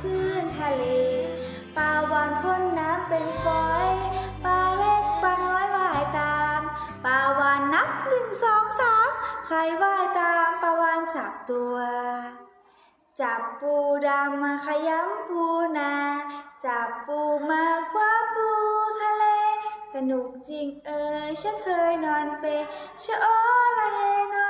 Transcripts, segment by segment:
คลื่นทะเล ปลาวานพ่นน้ำเป็นฝอย ปลาเล็กปลาน้อยว่ายตาม ปลาวานนับหนึ่งสองสามใครว่ายตามปลาวานจับตัว จับปูดำมาขยำปูนา จับปูมาคว้าปูทะเล สนุกจริงเอ่ยฉันเคยนอนเปชะโอละเฮนอน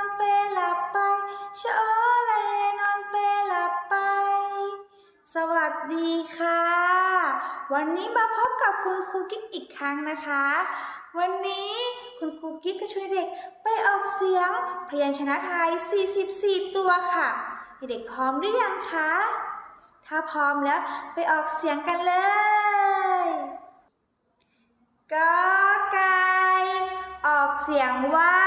วันนี้มาพบกับคุณครูกิ๊กอีกครั้งนะคะ วันนี้คุณครูกิ๊กจะช่วยเด็กไปออกเสียงพยัญชนะไทย 44 ตัวค่ะ เด็กพร้อมหรือยังคะ ถ้าพร้อมแล้วไปออกเสียงกันเลยกอไก่ออกเสียงว่า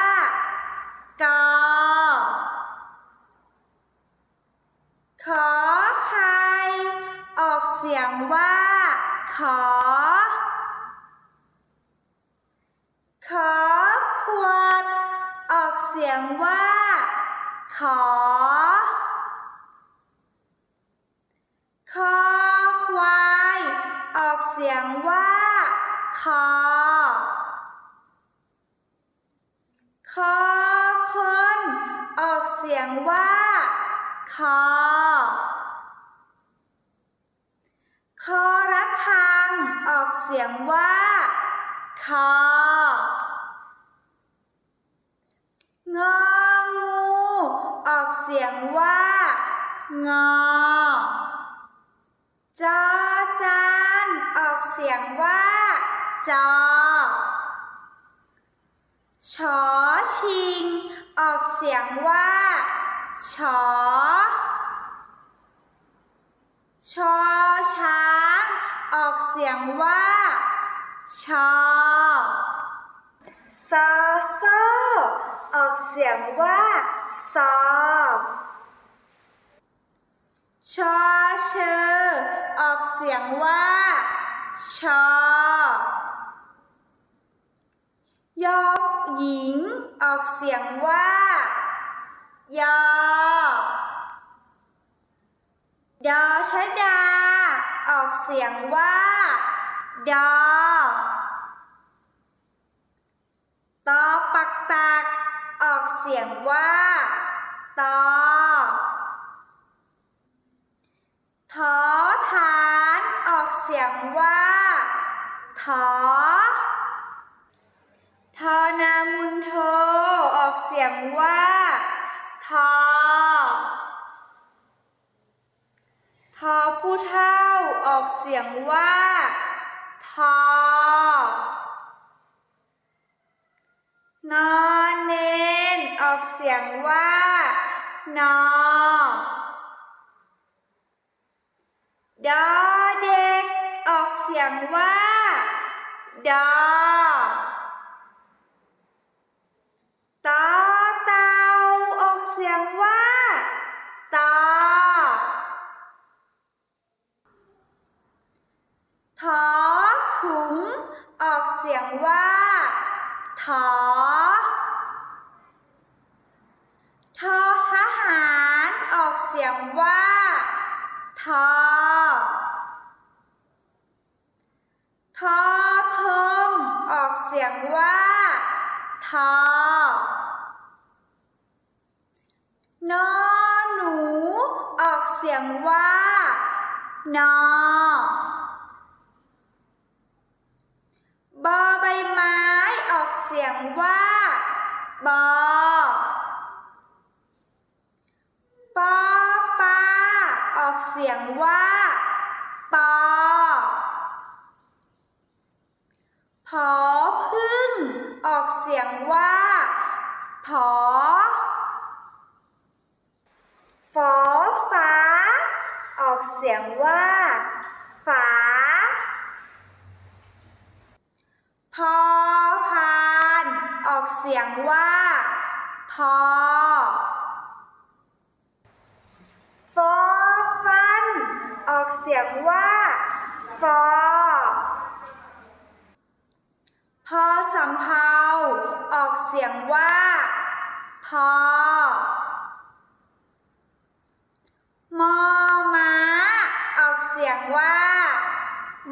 เสียงว่า ขอ คอควาย ออกเสียงว่า คอ คอคน ออกเสียงว่า คอ คอระฆัง ออกเสียงว่า คอ งองู ออกเสียงว่า งอ จอจานออกเสียงว่า จอ ชอชิง ออกเสียงว่า ชอ ชอช้างออกเสียงว่า ชอซอโซออกเสียงว่า ซอ ชอเชอออกเสียงว่า ชอยอหญิง ออกเสียงว่า ยอ ดอชดา ออกเสียงว่า ดอตอปักตัก ออกเสียงว่า ตอ ทอฐาน ออกเสียงว่า ทอทอนามุนโท ออกเสียงว่าทอทอผู้เท่า ออกเสียงว่าทอนอนเนนออกเสียงว่านอดอเด็ก ออกเสียงว่า ดา ตาเตาออกเสียงว่า ตาทอถุง ออกเสียงว่า ทอทหาร ออกเสียงว่าทอ ทอทง ออกเสียงว่าทอ นอหนู ออกเสียงว่า นอบอใบไม้ออกเสียงว่าบอปอปลาออกเสียงว่าปอพอพึ่งออกเสียงว่าพอ ฟอฟ้า ออก เสียงว่า ฝา พอพาน ออกเสียงว่า พอฟอฟัน ออกเสียงว่า ฟอ พอสำเภา ออกเสียงว่า พอ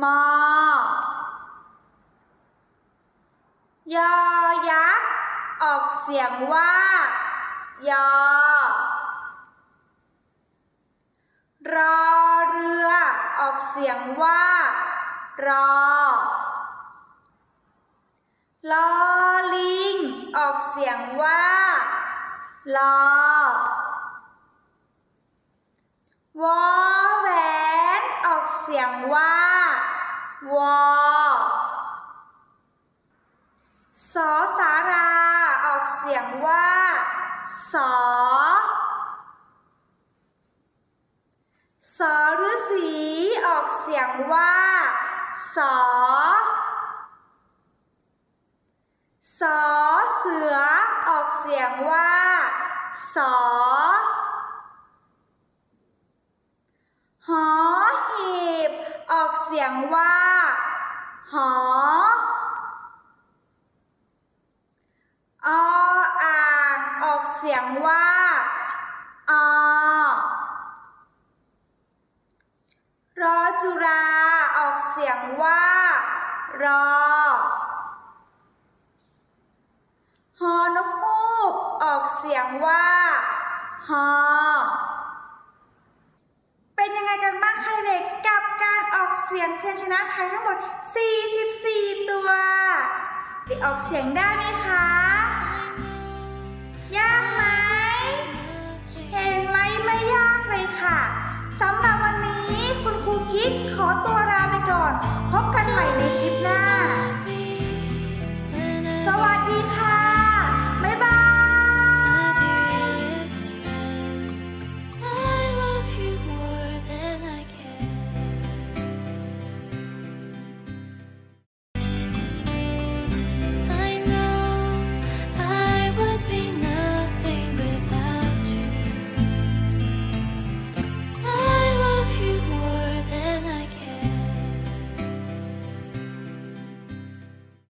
มอยอยักษ์ออกเสียงว่า ยอ รอเรือออกเสียงว่า รอลอลิง ออกเสียงว่า ลอวอแหวน ออกเสียงว่า วอ สอสารา ออกเสียงว่า สอ สอฤาษีออกเสียงว่า สอ สอเสือ ออกเสียงว่า สอหอหีบ ออกเสียงว่า หอออ่างออกเสียงว่าอรอจุราออกเสียงว่า รอฮอนกฮูกออกเสียงว่า ฮอเป็นยังไงกันบ้างคะเด็กๆกับการออกเสียงพยัญชนะไทยทั้งหมด 44 ตัวเด็กออกเสียงได้ไหมคะ